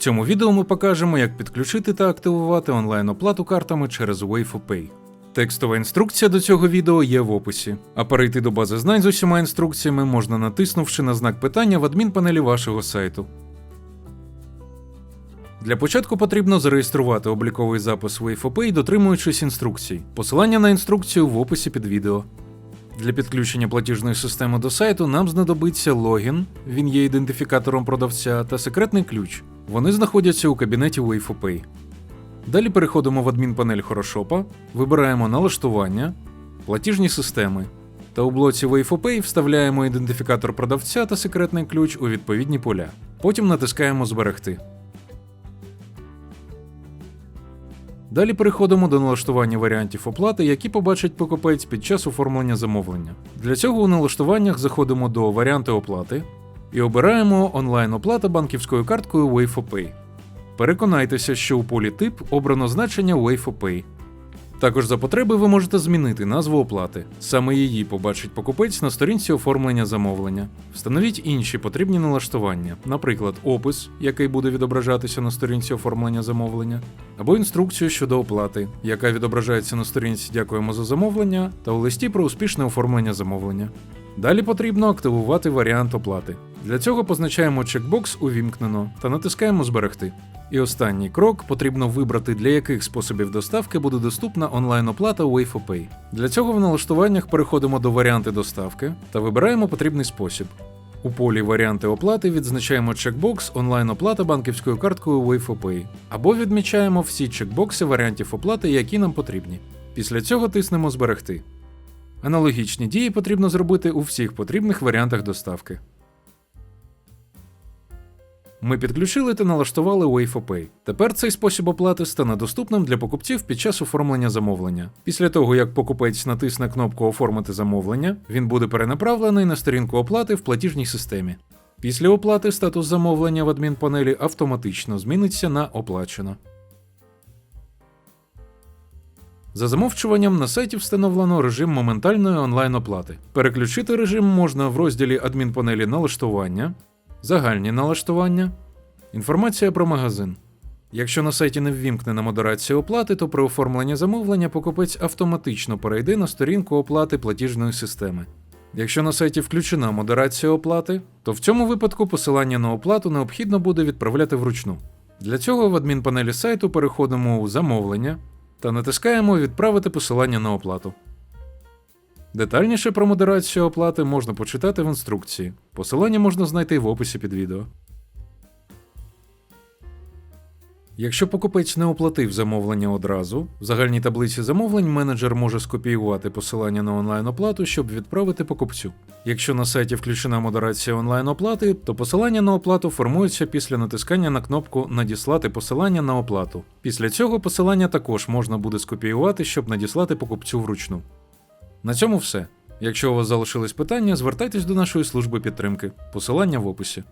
цьому відео ми покажемо, як підключити та активувати онлайн-оплату картами через Wave4Pay. Текстова інструкція до цього відео є в описі. А перейти до бази знань з усіма інструкціями можна натиснувши на знак питання в адмінпанелі вашого сайту. Для початку потрібно зареєструвати обліковий запис Wave4Pay, дотримуючись інструкцій. Посилання на інструкцію в описі під відео. Для підключення платіжної системи до сайту нам знадобиться логін, він є ідентифікатором продавця, та секретний ключ. Вони знаходяться у кабінеті Wave4Pay. Далі переходимо в адмінпанель Хорошопа, вибираємо налаштування, платіжні системи та у блоці Wave4Pay вставляємо ідентифікатор продавця та секретний ключ у відповідні поля. Потім натискаємо Зберегти. Далі переходимо до налаштування варіантів оплати, які побачить покупець під час оформлення замовлення. Для цього у налаштуваннях заходимо до варіанти оплати і обираємо онлайн-оплата банківською карткою Wave4Pay. Переконайтеся, що у полі тип обрано значення Wave4Pay. Також за потреби ви можете змінити назву оплати. Саме її побачить покупець на сторінці оформлення замовлення. Встановіть інші потрібні налаштування, наприклад, опис, який буде відображатися на сторінці оформлення замовлення, або інструкцію щодо оплати, яка відображається на сторінці Дякуємо за замовлення та у листі про успішне оформлення замовлення. Далі потрібно активувати варіант оплати. Для цього позначаємо чекбокс Увімкнено та натискаємо Зберегти. І останній крок потрібно вибрати, для яких способів доставки буде доступна онлайн-оплата Wave4Pay. Для цього в налаштуваннях переходимо до варіанти доставки та вибираємо потрібний спосіб. У полі Варіанти оплати відзначаємо чекбокс онлайн-оплата банківською карткою Wave4Pay або відмічаємо всі чекбокси варіантів оплати, які нам потрібні. Після цього тиснемо Зберегти. Аналогічні дії потрібно зробити у всіх потрібних варіантах доставки. Ми підключили та налаштували Wave4Pay. Тепер цей спосіб оплати стане доступним для покупців під час оформлення замовлення. Після того, як покупець натисне кнопку Оформити замовлення, він буде перенаправлений на сторінку оплати в платіжній системі. Після оплати статус замовлення в адмінпанелі автоматично зміниться на оплачено. За замовчуванням на сайті встановлено режим моментальної онлайн-оплати. Переключити режим можна в розділі адмінпанелі налаштування, загальні налаштування, інформація про магазин. Якщо на сайті не ввімкнена модерація оплати, то при оформленні замовлення покупець автоматично перейде на сторінку оплати платіжної системи. Якщо на сайті включена модерація оплати, то в цьому випадку посилання на оплату необхідно буде відправляти вручну. Для цього в адмінпанелі сайту переходимо у замовлення та натискаємо Відправити посилання на оплату. Детальніше про модерацію оплати можна почитати в інструкції. Посилання можна знайти в описі під відео. Якщо покупець не оплатив замовлення одразу, в загальній таблиці замовлень менеджер може скопіювати посилання на онлайн-оплату, щоб відправити покупцю. Якщо на сайті включена модерація онлайн-оплати, то посилання на оплату формується після натискання на кнопку Надіслати посилання на оплату. Після цього посилання також можна буде скопіювати, щоб надіслати покупцю вручну. На цьому все. Якщо у вас залишились питання, звертайтесь до нашої служби підтримки. Посилання в описі.